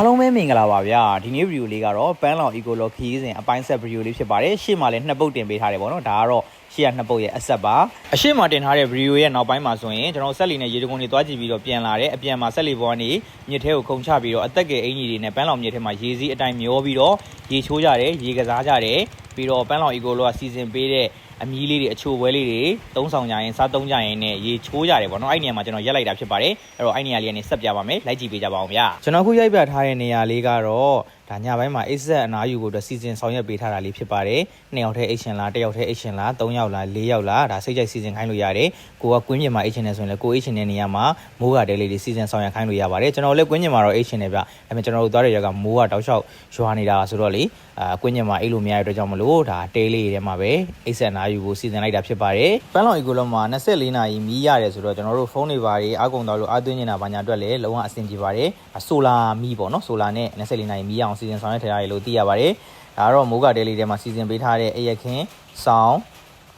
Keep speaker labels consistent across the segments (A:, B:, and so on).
A: အားလုံးပဲမင်္ဂလာပါဗျာဒီနေ့ဗီဒီယိုလေးကတော့ပန်းလောင် Ecolo ခီးစဉ်အပိုင်းဆက်ဗီဒီယိုလေးဖြစ်ပါတယ်ရှေ့မှာလည်းနှစ်ပုတ်တင်ပေးထားတယ်ပေါ့နော်ဒါကတော့ရှေ့ကနှစ်ပုတ်ရဲ့အဆက်ပါအရှိမတင်ထားတဲ့ဗီဒီယိုရဲ့နောက်ပိုင်းမှာဆိုရင်ကျွန်တော်ဆက်လီနဲ့ရေတကုံတွေသွားကြည့်ပြီးတော့ပြန်လာတယ်အပြန်မှာဆက်လီဘောကနေမြစ်ထဲကိုခုန်ချပြီးတော့အသက်ကယ်အင်ကြီးတွေနဲ့ပန်းလောင်မြစ်ထဲမှာရေစည်းအတိုင်းမျောပြီးတော့ရေချိုးကြတယ်ရေကစားကြတယ် ပြီးတော့ပန်းလောင် Ecolo ကစီစဉ်ပေးတဲ့အမီးလေးတွေအချိုပွဲလေးတွေသုံးဆောင်ကြရင်စားသုံးကြရင်နဲ့ရေချိုးကြတယ်ပေါ့နော်အဲ့ဒီနေရာမှာကျွန်တော်ရက်လိုက်တာဖြစ်ပါတယ်အဲ့တော့အဲ့ဒီနေရာလေးကနေဆက်ပြပါမယ်လိုက်ကြည့်ပေးကြပါအောင်ဗျာကျွန်တော်ခုရိုက်ပြထားတဲ့နေရာလေးကတော့ ဒါညပိုင်းမှာအိတ်ဆက်အနားယူကိုတော့စီစဉ်ဆောင်ရွက်ပေးထားတာလေးဖြစ်ပါတယ်နှစ်ယောက်တည်းအိတ်ရှင်လားတစ်ယောက်တည်းအိတ်ရှင်လားသုံးယောက်လားလေးယောက်လားဒါစိတ်ကြိုက်စီစဉ်ခိုင်းလို့ရတယ်ကိုကကွင်းပြင်မှာအိတ်ရှင်နေဆိုရင်လည်းကိုအိတ်ရှင်တဲ့နေရာမှာမိုးကတဲလေးတွေစီစဉ်ဆောင်ရွက်ခိုင်းလို့ရပါတယ်ကျွန်တော်လည်းကွင်းပြင်မှာတော့အိတ်ရှင်နေဗျဒါပေမဲ့ကျွန်တော်တို့သွားတဲ့ရက်ကမိုးကတောက်လျှောက်ရွာနေတာဆိုတော့လေအာကွင်းပြင်မှာအိတ်လို့မရတဲ့အတွက်ကြောင့်မလို့ဒါတဲလေးတွေထဲမှာပဲအိတ်ဆက်အနားယူကိုစီစဉ်လိုက်တာဖြစ်ပါတယ်ပန်းလောင်အီကိုလုံးမှာ24နာရီမီးရတယ်ဆိုတော့ကျွန်တော်တို့ဖုန်းတွေပါတွေအားကုန်သွားလို့အားသွင်းနေတာဘာညာအတွက်လည်းလုံးဝအဆင်ပြေပါတယ်ဆိုလာမီးပေါ့နော်ဆိုလာနဲ့24နာရီမီးအောင်စီစဉ်ဆောင်ရွက်ထားရတယ်လို့သိရပါတယ်ဒါကတော့မိုးကတဲလေးထဲမှာစီစဉ်ပေးထားတဲ့အိယက်ခင်းဆောင်း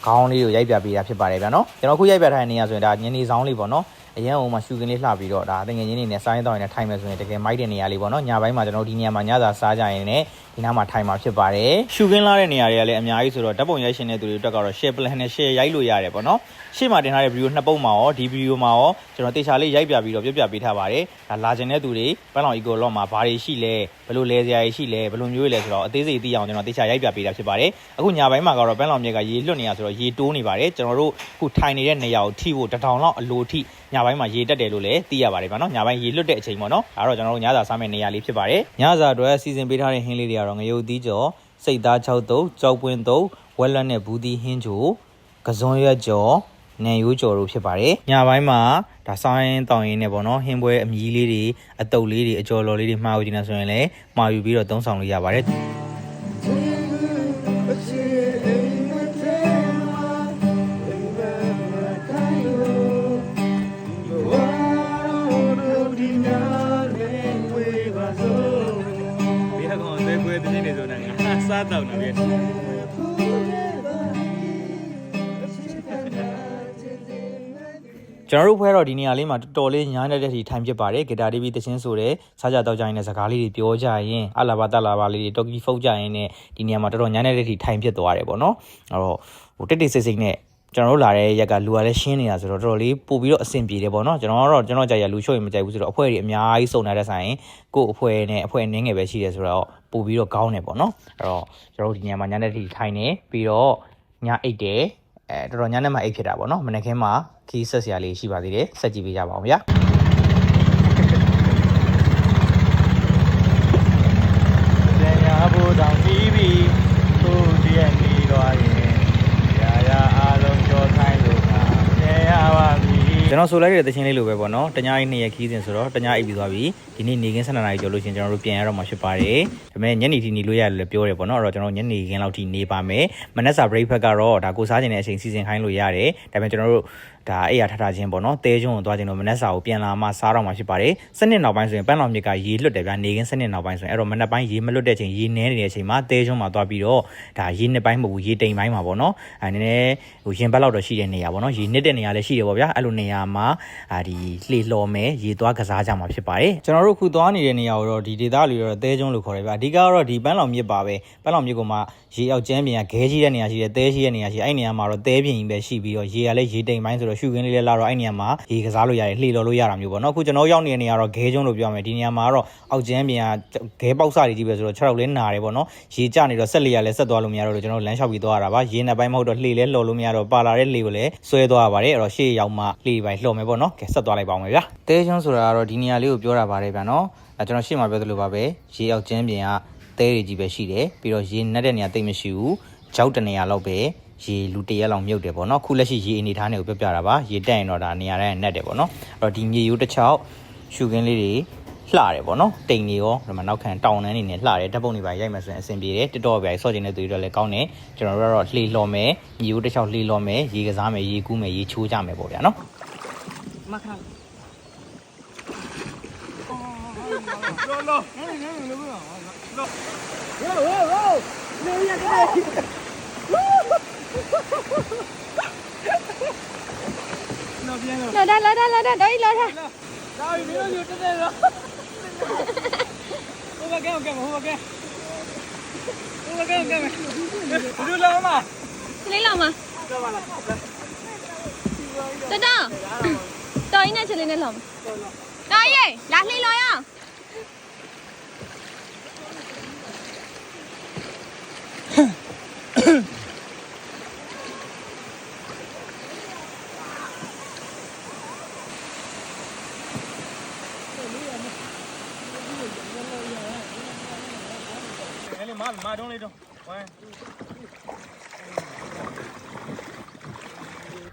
A: ခေါင်းလေးကိုရိုက်ပြပေးတာဖြစ်ပါတယ်ဗျာနော်ကျွန်တော်ခုရိုက်ပြထားတဲ့နေရာဆိုရင်ဒါညနေဆောင်လေးပေါ့နော် အရန်ဟိုမှာရှူကင်းလေးလှပြီးတော့ဒါတငယ်ချင်းတွေနဲ့စားရင်တောင်းရင်ထိုင်မယ်ဆိုရင်တကယ်မိုက်တဲ့နေရာလေးပေါ့နော်ညပိုင်းမှာကျွန်တော်ဒီနေရာမှာညစာစားကြရင်လည်းဒီနားမှာထိုင်မှာဖြစ်ပါတယ်ရှူကင်းလာတဲ့နေရာတွေကလည်းအများကြီးဆိုတော့ဓာတ်ပုံရိုက်ရှင်တဲ့သူတွေအတွက်ကတော့ share plan နဲ့ share ရိုက်လို့ရတယ်ပေါ့နော်ရှေ့မှာတင်ထားတဲ့ဗီဒီယိုနှစ်ပုံမှာရောဒီဗီဒီယိုမှာရောကျွန်တော်တေချာလေးရိုက်ပြပြီးတော့ပြပြပေးထားပါတယ်ဒါလာကျင်တဲ့သူတွေပန်းလောင် eco lot မှာဘာတွေရှိလဲဘယ်လိုလဲစရာတွေရှိလဲဘယ်လိုမျိုးတွေလဲဆိုတော့အသေးစိတ်သိအောင်ကျွန်တော်တေချာရိုက်ပြပေးတာဖြစ်ပါတယ်အခုညပိုင်းမှာကတော့ပန်းလောင်မြက်ကရေလွတ်နေရဆိုတော့ရေတိုးနေပါတယ်ကျွန်တော်တို့ခုထိုင်နေတဲ့နေရာကိုထိဖို့တထောင်လောက်အလိုထိညပိုင်းမှာရေတက်တယ်လို့လည်းသိရပါတယ်ဗျာနော်ညပိုင်းရေလွတ်တဲ့အချိန်ပေါ့နော်ဒါတော့ကျွန်တော်တို့ညစာစားမယ့်နေရာလေးဖြစ်ပါတယ်ညစာအတွက်စီစဉ်ပေးထားတဲ့ဟင်းလေးတွေကတော့ငရုတ်သီးကြော်စိတ်သား6တုပ်ကြောက်ပွင်းတုပ်ဝက်လက်နဲ့ဘူးသီးဟင်းချိုကစွန်ရွက်ကြော်နန်ရိုးကြော်တို့ဖြစ်ပါတယ်ညပိုင်းမှာဒါစောင်းတောင်းရင်းနဲ့ပေါ့နော်ဟင်းပွဲအမြီးလေးတွေအတုပ်လေးတွေအကြော်လော်လေးတွေမှာယူနေတာဆိုရင်လည်းမှာယူပြီးတော့သုံးဆောင်လို့ရပါတယ်
B: ကျွန်တော်တို့
A: ဖွဲ့တော့ဒီနေရာလေးမှာတော်တော်လေးညားနေတဲ့ထိထိုင်ဖြစ်ပါတယ်ဂီတာတီးပြီးတချင်းဆိုတဲ့စားကြတော့ကြရင်လည်းစကားလေးတွေပြောကြရင်အလာဘာတလာဘာလေးတွေတော်ကီဖုတ်ကြရင်ねဒီနေရာမှာတော်တော်ညားနေတဲ့ထိထိုင်ဖြစ်သွားတယ်ပေါ့နော်အဲ့တော့ဟိုတိတ်တိတ်ဆိတ်ဆိတ်နဲ့ကျွန်တော်တို့လာတဲ့ရက်ကလူကလည်းရှင်းနေတာဆိုတော့တော်တော်လေးပို့ပြီးတော့အဆင်ပြေတယ်ပေါ့နော်ကျွန်တော်ကတော့ကျွန်တော်ကြာရလူချို့ရင်မကြိုက်ဘူးဆိုတော့အဖွဲတွေအများကြီးစုံနေတဲ့ဆိုင်ကို့အဖွဲနဲ့အဖွဲနင်းငယ်ပဲရှိတယ်ဆိုတော့ပို့ပြီးတော့ကောင်းတယ်ပေါ့နော်အဲ့တော့ကျွန်တော်တို့ဒီနေရာမှာညာတဲ့ထိထိုင်နေပြီးတော့ညာအိတ်တယ် အဲတော်တော်ညာနဲ့မှအိတ်ဖြစ်တာပေါ့နော်မနေ့ကင်းမှာခီးဆက်စရာလေးရှိပါသေးတယ်ဆက်ကြည့်ပေးကြပါအောင်ဗျာ
B: ပြန်ရဖို့တောင်ပြီး ကြောထိုင်းလို့ကပြန်ရပါပြီ
A: ကျွန်တော်ဆိုလိုက်တဲ့တခြင်းလေးလိုပဲပေါ့နော်တညားကြီးနှစ်ရက်ခီးစဉ်ဆိုတော့တညားအိပ်ပြီးသွားပြီဒီနေ့နေခင်း7နာရီကျော်လို့ရှရင်ကျွန်တော်တို့ပြန်ရတော့မှာဖြစ်ပါတယ်ဒါပေမဲ့ညနေထိနေလို့ရတယ်လည်းပြောတယ်ပေါ့နော်အဲ့တော့ကျွန်တော်ညနေခင်းလောက်ထိနေပါမယ်မနက်စာ break ဖက်ကတော့ဒါကိုစားခြင်းတဲ့အချိန်စီစဉ်ခိုင်းလို့ရတယ်ဒါပေမဲ့ကျွန်တော်တို့ဒါအိယာထထချင်းပေါ့နော်တဲကျွန်းကိုသွားခြင်းတော့မနက်စာကိုပြန်လာမှစားတော့မှာဖြစ်ပါတယ်စနစ်နောက်ပိုင်းဆိုရင်ပန်းလောင်မြစ်ကရေလွတ်တယ်ဗျာနေခင်းစနစ်နောက်ပိုင်းဆိုရင်အဲ့တော့မနက်ပိုင်းရေမလွတ်တဲ့အချိန်ရေနည်းနေတဲ့အချိန်မှာတဲကျွန်းမှာသွားပြီးတော့ဒါရေနှစ်ပိုင်းမဟုတ်ဘူးရေတိမ်ပိုင်းမှာပေါ့နော်အဲနည်းနည်းဟိုရင်ဘက်လောက်တော့ရှိတဲ့နေရာပေါ့နော်ရေနစ်တဲ့နေရာလည်းရှိတယ်ပေါ့ဗျာအဲ့လိုနေရာမှာအာဒီလှေလှော်မယ်ရေသွားကစားကြမှာဖြစ်ပါတယ်ကျွန်တော်တို့ခုသွားနေတဲ့နေရာကိုတော့ဒီဒေသလူတွေတော့တဲကျွန်းလို့ခေါ်တယ်ဗျာအဓိကကတော့ဒီပန်းလောင်မြစ်ပါပဲပန်းလောင်မြစ်ကမှရေအောက်ကျမ်းပြင်ကခဲကြီးတဲ့နေရာရှိတယ်တဲရှိတဲ့နေရာရှိတယ်အဲ့နေရာမှာတော့တဲပြင်ကြီးပဲရှိပြီးတော့ရေကလည်းရေတိမ်ပိုင်းဆိုတော့ရှုခင်းလေးလည်းလာတော့အဲ့နေရာမှာရေကစားလို့ရတယ်လှေလှော်လို့ရတာမျိုးပေါ့နော်အခုကျွန်တော်ရောက်နေတဲ့နေရာတော့ခဲကျွန်းလို့ပြောရမယ်ဒီနေရာမှာကတော့အောက်ကျမ်းပြင်ကခဲပေါက်စားတွေကြီးပဲဆိုတော့6ရောက်လေးနာတယ်ပေါ့နော်ရေကျနေတော့ဆက်လေရလည်းဆက်သွားလို့မရတော့လို့ကျွန်တော်လမ်းလျှောက်ပြီးသွားရတာပါရေနှစ်ပိုင်းမဟုတ်တော့လှေလည်းလှော်လို့မရတော့ပါလာတဲ့လှေကိုလည်းဆွဲသွားရပါတယ်အဲ့တော့ရှေ့ရောက်မှလှေပိုင်းလှော်မယ်ပေါ့နော်ကဲဆက်သွားလိုက်ပါအောင်မယ်ဗျာတဲကျွန်းဆိုတာကတော့ဒီနေရာလေးကိုပြောတာပါတယ်ဗျာနော်အဲကျွန်တော်ရှေ့မှာပြောသလိုပါပဲရေအောက်ကျမ်းပြင်ကတဲတွေကြီးပဲရှိတယ်ပြီးတော့ရေနက်တဲ့နေရာတိတ်မရှိဘူးကြောက်တဲ့နေရာလောက်ပဲ ရေလူတရက်လောက်မြုပ်တယ်ပေါ့နော်ခုလက်ရှိရေအနေထားနေကိုပြောပြတာပါရေတက်ရင်တော့ဒါနေရာတိုင်းနက်တယ်ပေါ့နော်အဲ့တော့ဒီမြေရိုးတစ်ချောက်ရှုခင်းလေးတွေလှတယ်ပေါ့နော်တိမ်နေရောဒီမှာနောက်ခံတောင်တန်းနေနဲ့လှတယ်ဓာတ်ပုံတွေပါရိုက်မှဆိုရင်အဆင်ပြေတယ်တက်တော့ပြိုင်ဆော့ကျင်တဲ့သူတွေတော့လည်းကောင်းတယ်ကျွန်တော်တို့ကတော့လှေလှော်မယ်မြေရိုးတစ်ချောက်လှေလှော်မယ်ရေကစားမယ်ရေကူးမယ်ရေချိုးကြမယ်ပေါ့ဗျာနော်
C: လာလာလာလာလာလာလာလာ
B: ဒါပြီးမင်းတို့တက်တက်တော့
A: ဘက်ကဲကဲဟိုဘက်ကဲဟိုဘက်ကဲကဲဘယ်လိုလဲမ
C: ကလေးလောင်မတတတော်ရင်နဲ့ချလေးနဲ့လောင်တော်ရင်လာလှီလောင်ရအောင်
B: အဲ့လေမမတုံးလေးတော့ဝမ်း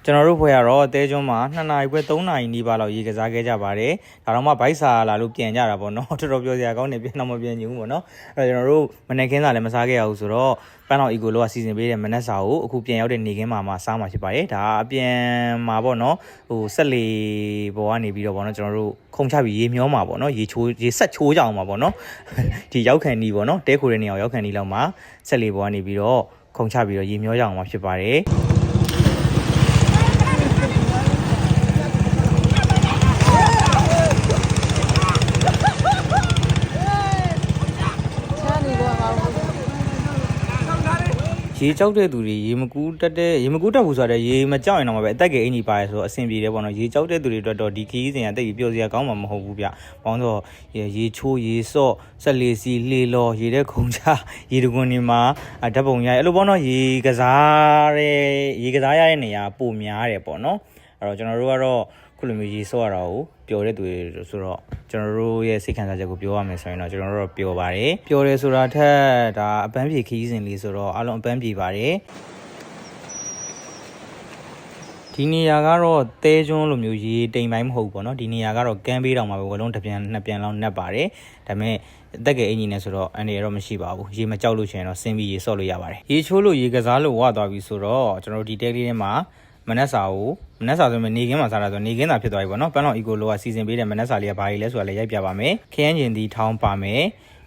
A: ကျွန်တော်တို့ဖွဲ့ရတော့တဲကျွန်းမှာ2နာရီခွဲ3နာရီနီးပါးလောက်ရေကစားခဲ့ကြပါတယ်ဒါတော့မှဘိုက်စာလာလို့ပြန်ကြတာပေါ့နော်တော်တော်ပြောစရာကောင်းနေပြန်တော့မပြန်ချင်ဘူးပေါ့နော်အဲ့တော့ကျွန်တော်တို့မနေ့ကင်းစာလည်းမစားခဲ့ရဘူးဆိုတော့ပန်းတော်အီကိုလောကစီစဉ်ပေးတဲ့မနက်စာကိုအခုပြန်ရောက်တဲ့နေကင်းမှာမှစားမှာဖြစ်ပါတယ်ဒါအပြန်မှာပေါ့နော်ဟိုဆက်လေပေါ်ကနေပြီးတော့ပေါ့နော်ကျွန်တော်တို့ခုံချပြီးရေမျောမှာပေါ့နော်ရေချိုးရေဆက်ချိုးကြအောင်ပါပေါ့နော်ဒီရောက်ခံနီးပေါ့နော်တဲခိုတဲ့နေရာရောက်ခံနီးလောက်မှာဆက်လေပေါ်ကနေပြီးတော့ခုံချပြီးတော့ရေမျောကြအောင်ပါဖြစ်ပါတယ် ရေကြောက်တဲ့သူတွေရေမကူးတက်တဲ့ရေမကူးတက်ဘူးဆိုတော့ရေမကြောက်ရင်တော့ပဲအသက်ကဲအင်ကြီးပါတယ်ဆိုတော့အဆင်ပြေတယ်ပေါ့နော်ရေကြောက်တဲ့သူတွေအတွက်တော့ဒီခီးစဉ်ကတိတ်ပြီးပျော်စရာကောင်းမှာမဟုတ်ဘူးဗျ။ဘောင်းဆိုရေရေချိုးရေစော့ဆက်လေစီလှေလော်ရေတဲ့ခုံချရေတကွန်းတွေမှာဓာတ်ပုံရအဲ့လိုပေါ့နော်ရေကစားတဲ့ရေကစားရတဲ့နေရာပုံများတယ်ပေါ့နော်။အဲ့တော့ကျွန်တော်တို့ကတော့ ခုလိုမျိုးရေစော့ရတာကိုပျော်တဲ့သူတွေဆိုတော့ကျွန်တော်တို့ရဲ့စိတ်ခံစားချက်ကိုပြောရမယ်ဆိုရင်တော့ကျွန်တော်တို့တော့ပျော်ပါတယ်ပျော်တယ်ဆိုတာထက်ဒါအပန်းဖြေခီးစဉ်လေးဆိုတော့အားလုံးအပန်းဖြေပါတယ်ဒီနေရာကတော့တဲကျွန်းလိုမျိုးရေတိမ်ပိုင်းမဟုတ်ဘူးပေါ့နော်ဒီနေရာကတော့ကမ်းဘေးတောင်မှာပဲဝလုံးတစ်ပြန်နှစ်ပြန်လောက်နှက်ပါတယ်ဒါပေမဲ့အသက်ကယ်အင်ဂျင်နဲ့ဆိုတော့အန်ဒီတော့မရှိပါဘူးရေမကြောက်လို့ရှိရင်တော့ဆင်းပြီးရေဆော့လို့ရပါတယ်ရေချိုးလို့ရေကစားလို့ဝသွားပြီဆိုတော့ကျွန်တော်တို့ဒီတဲလေးထဲမှာမနက်စာကို မနက်စာဆိုရင်နေခင်းမှာစားတာဆိုနေခင်းသာဖြစ်သွားပြီပေါ့နော်ပန်းလောင်အီကိုလိုကစီစဉ်ပေးတဲ့မနက်စာလေးကဘာကြီးလဲဆိုတာလည်းရိုက်ပြပါမယ်ခရမ်းကျင်ဒီထောင်းပါမယ်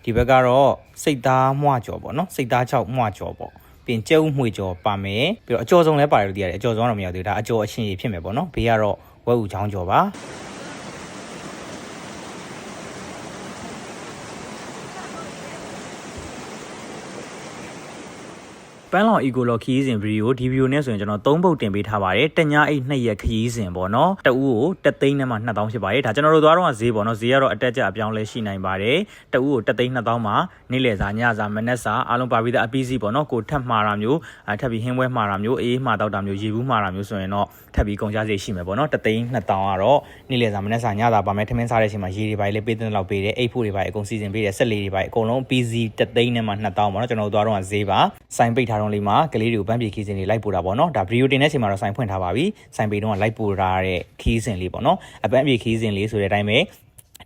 A: ဒီဘက်ကတော့စိတ်သားမွှကြော်ပေါ့နော်စိတ်သား6မွှကြော်ပေါ့ပြင်ကျဲဥမှွေကြော်ပါမယ်ပြီးတော့အကျော်ဆုံးလည်းပါတယ်လို့သိရတယ်အကျော်ဆုံးတော့မရောက်သေးဘူးဒါအကျော်အရှင်ကြီးဖြစ်မယ်ပေါ့နော်ဘေးကတော့ဝက်ဥချောင်းကြော်ပါ ပန်းလောင်အီကိုလောခီးစဉ်ဗီဒီယိုဒီဗီဒီယိုနဲ့ဆိုရင်ကျွန်တော်၃ပုတ်တင်ပေးထားပါတယ်တညအိတ်နှစ်ရက်ခီးစဉ်ပေါ့နော်တဦးကိုတက်သိန်းနဲ့မှ2000ဖြစ်ပါတယ်ဒါကျွန်တော်တို့သွားတော့ဈေးပေါ့နော်ဈေးကတော့အတက်ကြအပြောင်းလဲရှိနိုင်ပါတယ်တဦးကိုတက်သိန်း2000မှာနေ့လယ်စာညစာမနက်စာအားလုံးပါပြီးသားအပီးစီပေါ့နော်ကိုထပ်မှားတာမျိုးအထပ်ပြီးဟင်းပွဲမှားတာမျိုးအေးမှားတော့တာမျိုးရေဘူးမှားတာမျိုးဆိုရင်တော့ထပ်ပြီးကုန်ကြစေရှိမယ်ပေါ့နော်တက်သိန်း2000ကတော့နေ့လယ်စာမနက်စာညစာပါမယ်ထမင်းစားတဲ့အချိန်မှာရေတွေပါလေပေးတဲ့လောက်ပေးတယ်အိတ်ဖို့တွေပါအကုန်စီစဉ်ပေးတယ်ဆက်လေးတွေပါအကုန်လုံး PC တက်သိန်းနဲ့မှ2000ပေါ့နော်ကျွန်တော်တို့သွားတော့ဈေးပါစိုင်းပိတ်ထားတော့လေးမှာကလေးတွေကိုပန်းပြေခီးစဉ်တွေလိုက်ပို့တာပေါ့နော်ဒါဗီဒီယိုတင်တဲ့အချိန်မှာတော့စိုင်းဖွင့်ထားပါပြီစိုင်းပိတ်တော့လိုက်ပို့ထားတဲ့ခီးစဉ်လေးပေါ့နော်အပန်းပြေခီးစဉ်လေးဆိုတဲ့အတိုင်းပဲ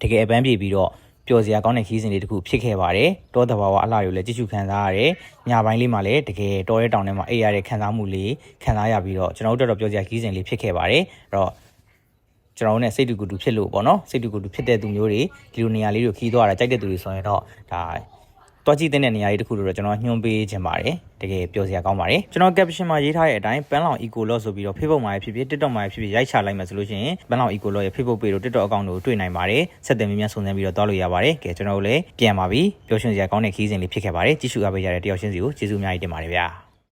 A: တကယ်အပန်းပြေပြီးတော့ပျော်စရာကောင်းတဲ့ခီးစဉ်လေးတစ်ခုဖြစ်ခဲ့ပါတယ်တောတဘာဝအလှတွေကိုလည်းကြည့်ရှုခံစားရတယ်ညပိုင်းလေးမှာလည်းတကယ်တောရဲတောင်ထဲမှာအိပ်ရတဲ့ခံစားမှုလေးခံစားရပြီးတော့ကျွန်တော်တို့တော်တော်ပျော်စရာခီးစဉ်လေးဖြစ်ခဲ့ပါတယ်အဲ့တော့ကျွန်တော်တို့ ਨੇ စိတ်တူကူတူဖြစ်လို့ပေါ့နော်စိတ်တူကူတူဖြစ်တဲ့သူမျိုးတွေဒီလိုနေရာလေးကိုခီးသွားတာကြိုက်တဲ့သူတွေဆိုရင်တော့ဒါ တွားကြည့်တဲ့နေရာလေးတစ်ခုလို့တော့ကျွန်တော်ညွှန်ပေးခြင်းပါတယ်တကယ်ပြောစရာကောင်းပါတယ်ကျွန်တော် caption မှာရေးထားတဲ့အတိုင်းပန်းလောင် eco lot ဆိုပြီးတော့ Facebook မှာဖြစ်ဖြစ် TikTok မှာဖြစ်ဖြစ်ရိုက်ချလိုက်မှဆိုလို့ရှိရင်ပန်းလောင် eco lot ရဲ့ Facebook page တို့ TikTok account တို့တွေ့နိုင်ပါတယ်ဆက်သွယ်မြင်းစုံစမ်းပြီးတော့တွားလို့ရပါတယ်ကဲကျွန်တော်တို့လည်းပြန်ပါပြီပျော်ရွှင်စရာကောင်းတဲ့ခီးစဉ်လေးဖြစ်ခဲ့ပါတယ်ကြည့်ရှုအားပေးကြတဲ့တယောက်ချင်းစီကိုကျေးဇူးအများကြီးတင်ပါတယ်ဗျာ